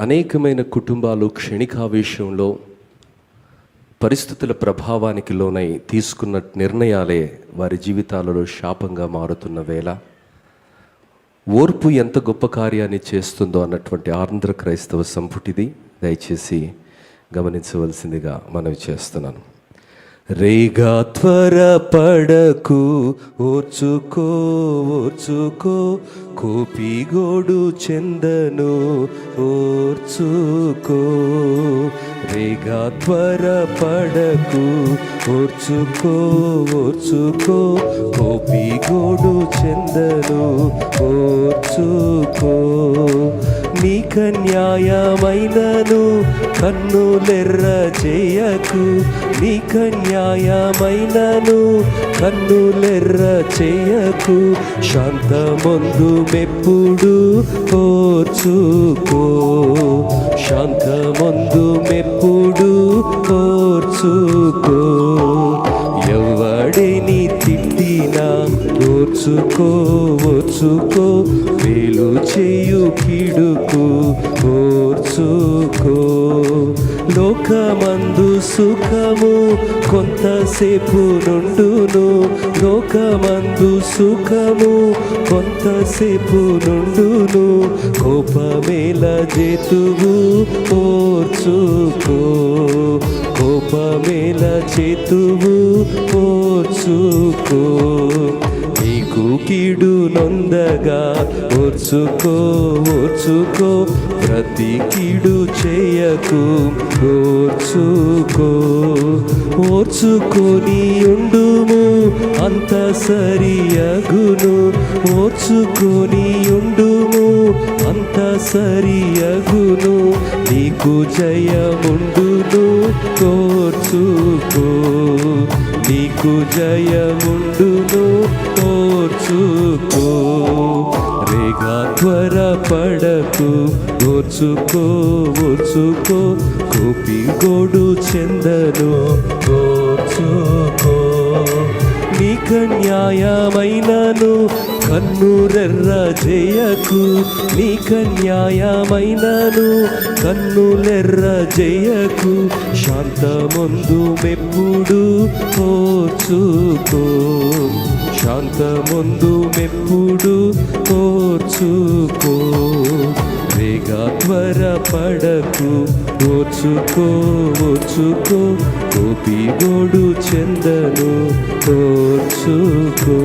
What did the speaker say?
అనేకమైన కుటుంబాలు క్షణికావేశంలో పరిస్థితుల ప్రభావానికి లోనై తీసుకున్న నిర్ణయాలే వారి జీవితాలలో శాపంగా మారుతున్న వేళ. ఓర్పు ఎంత గొప్ప కార్యాన్ని చేస్తుందో అన్నటువంటి ఆంధ్ర క్రైస్తవ సంపుటిది. దయచేసి గమనించవలసిందిగా మనవి చేస్తున్నాను. రేగా త్వరపడకు ఓర్చుకో ఓర్చుకో కోపిగోడు చెందను ఓర్చుకో. రేగా త్వరపడకు ఓర్చుకో ఓర్చుకో కోపిగోడు చెందను ఓర్చుకో. నీక న్యాయమైనను కన్నులెర్ర చేయకు. నీక న్యాయమైనను కన్నులెర్ర చేయకు. శాంతమందు మెప్పుడు కోర్చుకో. శాంతమందు మెప్పుడు కోర్చుకో. ఎవడిని తిట్టినా ఓర్చుకో ఓర్చుకో మేలు చేయు కిడుకు ఓర్చుకో. లోకమందు సుఖము కొంతసేపు నుండును లోకమందు సుఖము కొంతసేపు నుండును కోపమేల చేతువు ఓర్చుకో. కోపమేల చేతువు ఓర్చుకో. నీకు కీడు నొందగా ఓర్చుకో ఓర్చుకో ప్రతి కీడు చేయకు ఓర్చుకో ఓర్చుకొని ఉండుము అంత సరియగును ఓర్చుకొని ఉండుము అంత సరియగును నీకు జయముండును కోర్చుకో నీకు జయముండును ఓర్చుకో రేగా త్వరపడకు ఓర్చుకో ఓర్చుకో కోపి గోడు చెందను ఓర్చుకో. నీక న్యాయమైనను కన్నురెర్ర జయకు నీక న్యాయమైనను కన్నులెర్ర జయకు శాంతముందు మెప్పుడు ఓర్చుకో. శాంతముందు మెప్పుడు కోర్చుకో వేగా త్వరపడకు ఓర్చుకో ఓర్చుకో. కోపి గోడు చెందను కోర్చుకో